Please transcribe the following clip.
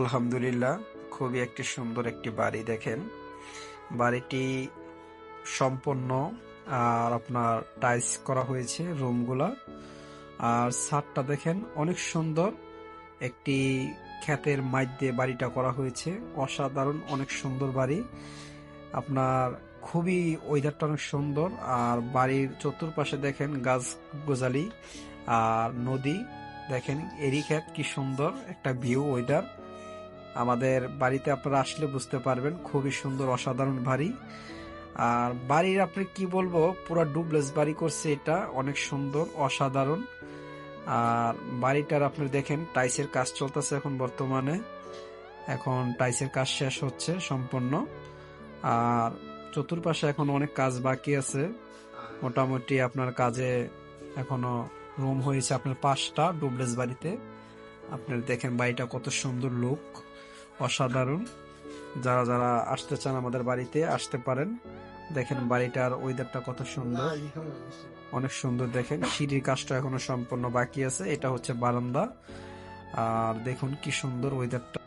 আলহামদুলিল্লাহ, খুবই একটি সুন্দর একটি বাড়ি দেখেন। বাড়িটি সম্পূর্ণ, আর আপনার টাইলস করা হয়েছে রুমগুলা। আর ছাদটা দেখেন অনেক সুন্দর, একটি ক্ষেতের মাধ্যে বাড়িটা করা হয়েছে। অসাধারণ, অনেক সুন্দর বাড়ি। আপনার খুবই ওয়েদারটা অনেক সুন্দর, আর বাড়ির চতুর্পাশে দেখেন গাছ গোজালি আর নদী। দেখেন এরি ক্ষেত, কি সুন্দর একটা ভিউ ওয়েদার আমাদের বাড়িতে আপনারা আসলে বুঝতে পারবেন, খুবই সুন্দর, অসাধারণ বাড়ি। আর বাড়ির আপনি কি বলব, পুরো ডুবলেস বাড়ি করছে এটা, অনেক সুন্দর, অসাধারণ। আর বাড়িটার আপনি দেখেন টাইসের কাজ চলতেছে এখন বর্তমানে। এখন টাইসের কাজ শেষ হচ্ছে, সম্পূর্ণ। আর চতুর্পাশে এখন অনেক কাজ বাকি আছে। মোটামুটি আপনার কাজে এখনও রুম হয়েছে আপনার পাঁচটা ডুবলেস বাড়িতে। আপনার দেখেন বাড়িটা কত সুন্দর লুক অসাধারণ। যারা যারা আসতে চান আমাদের বাড়িতে, আসতে পারেন। দেখেন বাড়িটার ওয়েদারটা কত সুন্দর। অনেক সুন্দর দেখেন। সিঁড়ির কাজটা এখনও সম্পূর্ণ বাকি আছে। এটা হচ্ছে বারান্দা। আর দেখুন কি সুন্দর ওয়েদারটা